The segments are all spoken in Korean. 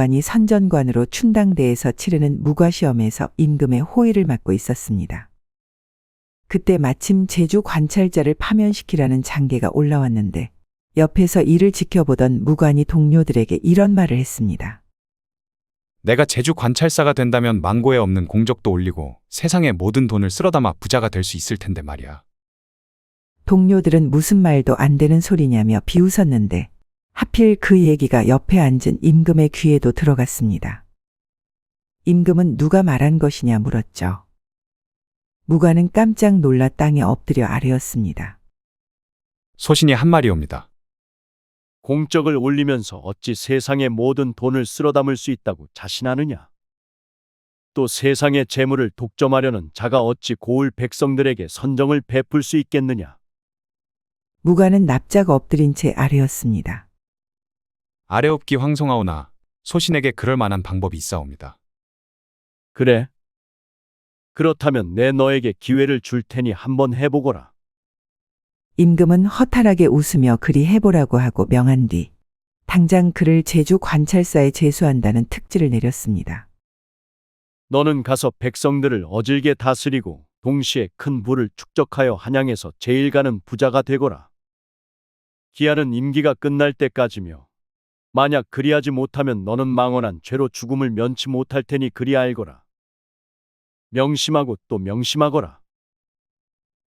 무관이 선전관으로 춘당대에서 치르는 무과시험에서 임금의 호의를 맡고 있었습니다. 그때 마침 제주 관찰자를 파면시키라는 장계가 올라왔는데 옆에서 이를 지켜보던 무관이 동료들에게 이런 말을 했습니다. 내가 제주 관찰사가 된다면 망고에 없는 공적도 올리고 세상의 모든 돈을 쓸어담아 부자가 될 수 있을 텐데 말이야. 동료들은 무슨 말도 안 되는 소리냐며 비웃었는데 하필 그 얘기가 옆에 앉은 임금의 귀에도 들어갔습니다. 임금은 누가 말한 것이냐 물었죠. 무관은 깜짝 놀라 땅에 엎드려 아뢰었습니다. 소신이 한 말이옵니다. 공적을 올리면서 어찌 세상의 모든 돈을 쓸어 담을 수 있다고 자신하느냐? 또 세상의 재물을 독점하려는 자가 어찌 고을 백성들에게 선정을 베풀 수 있겠느냐? 무관은 납작 엎드린 채 아뢰었습니다. 아래옵기 황송하오나 소신에게 그럴 만한 방법이 있사옵니다. 그래? 그렇다면 내 너에게 기회를 줄 테니 한번 해보거라. 임금은 허탈하게 웃으며 그리 해보라고 하고 명한 뒤 당장 그를 제주 관찰사에 제수한다는 특지를 내렸습니다. 너는 가서 백성들을 어질게 다스리고 동시에 큰 부를 축적하여 한양에서 제일 가는 부자가 되거라. 기한은 임기가 끝날 때까지며 만약 그리하지 못하면 너는 망언한 죄로 죽음을 면치 못할 테니 그리 알거라. 명심하고 또 명심하거라.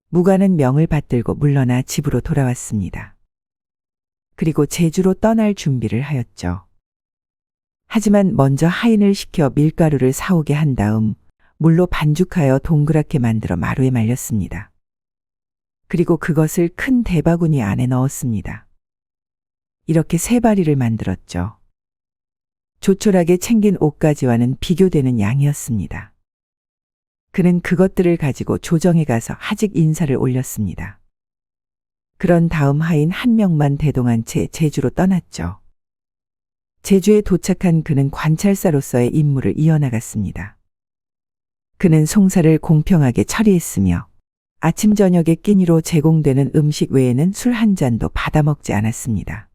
무관은 명을 받들고 물러나 집으로 돌아왔습니다. 그리고 제주로 떠날 준비를 하였죠. 하지만 먼저 하인을 시켜 밀가루를 사오게 한 다음 물로 반죽하여 동그랗게 만들어 마루에 말렸습니다. 그리고 그것을 큰 대바구니 안에 넣었습니다. 이렇게 세 바리를 만들었죠. 조촐하게 챙긴 옷가지와는 비교되는 양이었습니다. 그는 그것들을 가지고 조정에 가서 하직 인사를 올렸습니다. 그런 다음 하인 한 명만 대동한 채 제주로 떠났죠. 제주에 도착한 그는 관찰사로서의 임무를 이어나갔습니다. 그는 송사를 공평하게 처리했으며 아침 저녁에 끼니로 제공되는 음식 외에는 술 한 잔도 받아먹지 않았습니다.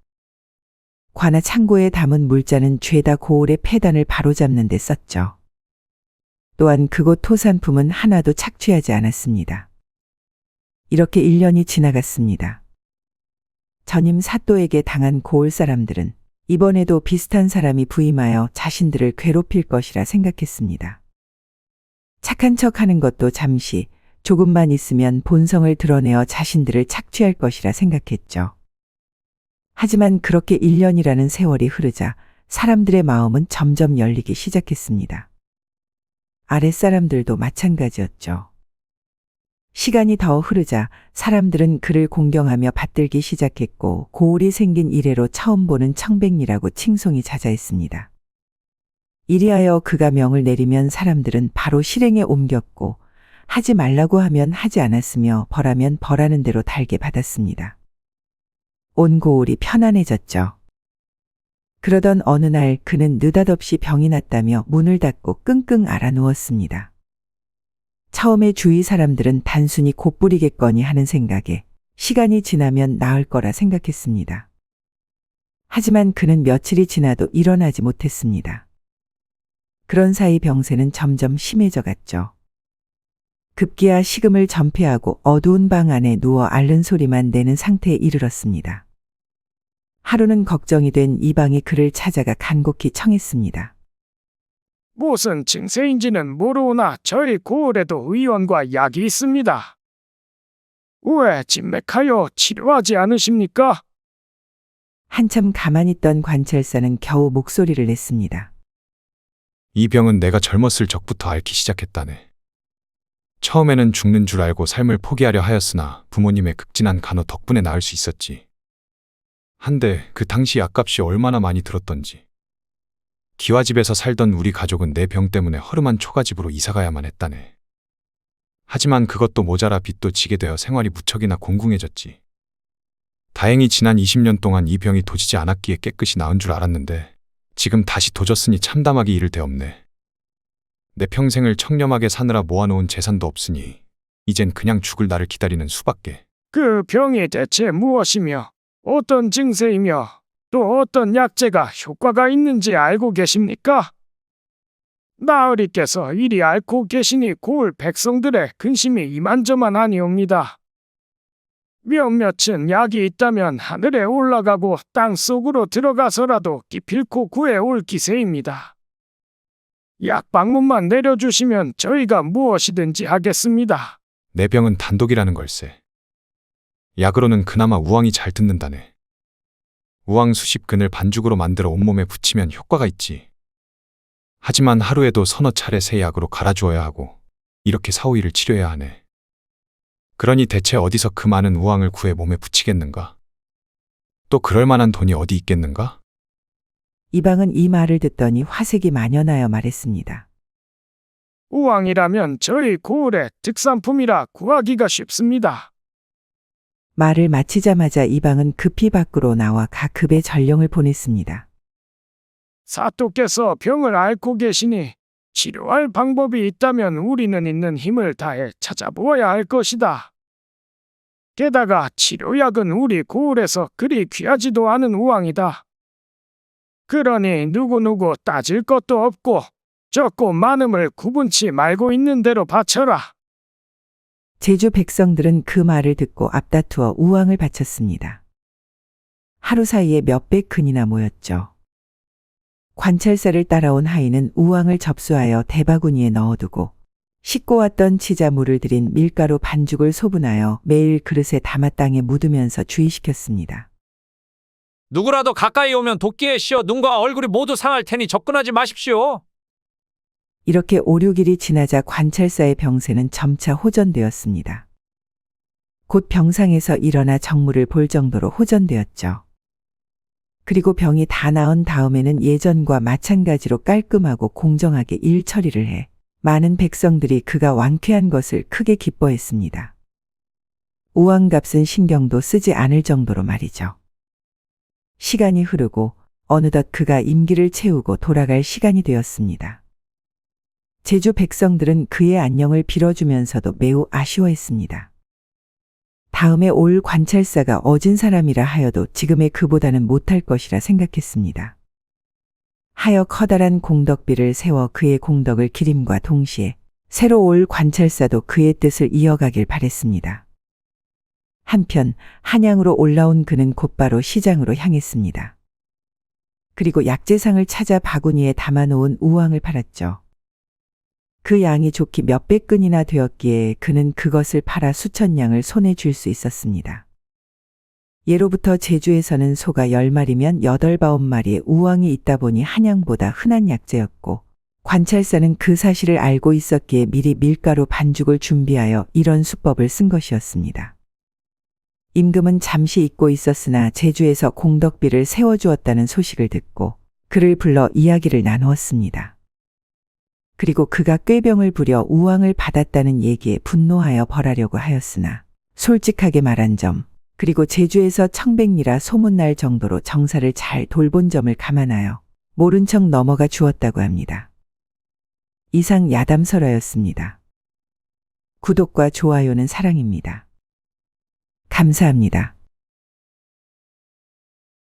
관아 창고에 담은 물자는 죄다 고을의 폐단을 바로잡는 데 썼죠. 또한 그곳 토산품은 하나도 착취하지 않았습니다. 이렇게 1년이 지나갔습니다. 전임 사또에게 당한 고을 사람들은 이번에도 비슷한 사람이 부임하여 자신들을 괴롭힐 것이라 생각했습니다. 착한 척 하는 것도 잠시 조금만 있으면 본성을 드러내어 자신들을 착취할 것이라 생각했죠. 하지만 그렇게 1년이라는 세월이 흐르자 사람들의 마음은 점점 열리기 시작했습니다. 아랫사람들도 마찬가지였죠. 시간이 더 흐르자 사람들은 그를 공경하며 받들기 시작했고 고울이 생긴 이래로 처음 보는 청백리라고 칭송이 자자했습니다. 이리하여 그가 명을 내리면 사람들은 바로 실행에 옮겼고 하지 말라고 하면 하지 않았으며 벌하면 벌하는 대로 달게 받았습니다. 온 고울이 편안해졌죠. 그러던 어느 날 그는 느닷없이 병이 났다며 문을 닫고 끙끙 앓아 누웠습니다. 처음에 주위 사람들은 단순히 곧부리겠거니 하는 생각에 시간이 지나면 나을 거라 생각했습니다. 하지만 그는 며칠이 지나도 일어나지 못했습니다. 그런 사이 병세는 점점 심해져 갔죠. 급기야 식음을 전폐하고 어두운 방 안에 누워 앓는 소리만 내는 상태에 이르렀습니다. 하루는 걱정이 된 이방이 그를 찾아가 간곡히 청했습니다. 무슨 증세인지는 모르오나 저희 고을에도 의원과 약이 있습니다. 왜 진맥하여 치료하지 않으십니까? 한참 가만히 있던 관찰사는 겨우 목소리를 냈습니다. 이 병은 내가 젊었을 적부터 앓기 시작했다네. 처음에는 죽는 줄 알고 삶을 포기하려 하였으나 부모님의 극진한 간호 덕분에 나을 수 있었지. 한데 그 당시 약값이 얼마나 많이 들었던지. 기와집에서 살던 우리 가족은 내 병 때문에 허름한 초가집으로 이사가야만 했다네. 하지만 그것도 모자라 빚도 지게 되어 생활이 무척이나 공궁해졌지. 다행히 지난 20년 동안 이 병이 도지지 않았기에 깨끗이 나은 줄 알았는데 지금 다시 도졌으니 참담하기 이를 데 없네. 내 평생을 청렴하게 사느라 모아놓은 재산도 없으니 이젠 그냥 죽을 날을 기다리는 수밖에. 그 병이 대체 무엇이며 어떤 증세이며 또 어떤 약재가 효과가 있는지 알고 계십니까? 나으리께서 이리 앓고 계시니 고을 백성들의 근심이 이만저만 아니옵니다. 몇몇은 약이 있다면 하늘에 올라가고 땅 속으로 들어가서라도 기필코 구해올 기세입니다. 약 방문만 내려주시면 저희가 무엇이든지 하겠습니다. 내 병은 단독이라는 걸세. 약으로는 그나마 우왕이 잘 듣는다네. 우왕 수십 근을 반죽으로 만들어 온몸에 붙이면 효과가 있지. 하지만 하루에도 서너 차례 새 약으로 갈아주어야 하고 이렇게 사오이를 치료해야 하네. 그러니 대체 어디서 그 많은 우왕을 구해 몸에 붙이겠는가? 또 그럴 만한 돈이 어디 있겠는가? 이방은 이 말을 듣더니 화색이 만연하여 말했습니다. 우왕이라면 저희 고을의 특산품이라 구하기가 쉽습니다. 말을 마치자마자 이방은 급히 밖으로 나와 가급의 전령을 보냈습니다. 사또께서 병을 앓고 계시니 치료할 방법이 있다면 우리는 있는 힘을 다해 찾아보아야 할 것이다. 게다가 치료약은 우리 고을에서 그리 귀하지도 않은 우왕이다. 그러니 누구누구 따질 것도 없고 적고 많음을 구분치 말고 있는 대로 바쳐라. 제주 백성들은 그 말을 듣고 앞다투어 우왕을 바쳤습니다. 하루 사이에 몇백 근이나 모였죠. 관찰사를 따라온 하인은 우왕을 접수하여 대바구니에 넣어두고 씻고 왔던 치자 물을 들인 밀가루 반죽을 소분하여 매일 그릇에 담아 땅에 묻으면서 주의시켰습니다. 누구라도 가까이 오면 도끼에 씌어 눈과 얼굴이 모두 상할 테니 접근하지 마십시오. 이렇게 5, 6일이 지나자 관찰사의 병세는 점차 호전되었습니다. 곧 병상에서 일어나 정물을 볼 정도로 호전되었죠. 그리고 병이 다 나은 다음에는 예전과 마찬가지로 깔끔하고 공정하게 일 처리를 해 많은 백성들이 그가 완쾌한 것을 크게 기뻐했습니다. 우왕값은 신경도 쓰지 않을 정도로 말이죠. 시간이 흐르고 어느덧 그가 임기를 채우고 돌아갈 시간이 되었습니다. 제주 백성들은 그의 안녕을 빌어주면서도 매우 아쉬워했습니다. 다음에 올 관찰사가 어진 사람이라 하여도 지금의 그보다는 못할 것이라 생각했습니다. 하여 커다란 공덕비를 세워 그의 공덕을 기림과 동시에 새로 올 관찰사도 그의 뜻을 이어가길 바랬습니다. 한편 한양으로 올라온 그는 곧바로 시장으로 향했습니다. 그리고 약재상을 찾아 바구니에 담아놓은 우왕을 팔았죠. 그 양이 좋기 몇백 근이나 되었기에 그는 그것을 팔아 수천 양을 손에 쥘수 있었습니다. 예로부터 제주에서는 소가 열마리면 여덟 바홉 마리의 우왕이 있다 보니 한양보다 흔한 약재였고 관찰사는 그 사실을 알고 있었기에 미리 밀가루 반죽을 준비하여 이런 수법을 쓴 것이었습니다. 임금은 잠시 잊고 있었으나 제주에서 공덕비를 세워주었다는 소식을 듣고 그를 불러 이야기를 나누었습니다. 그리고 그가 꾀병을 부려 우왕을 받았다는 얘기에 분노하여 벌하려고 하였으나 솔직하게 말한 점 그리고 제주에서 청백리라 소문날 정도로 정사를 잘 돌본 점을 감안하여 모른 척 넘어가 주었다고 합니다. 이상 야담설화였습니다. 구독과 좋아요는 사랑입니다. 감사합니다.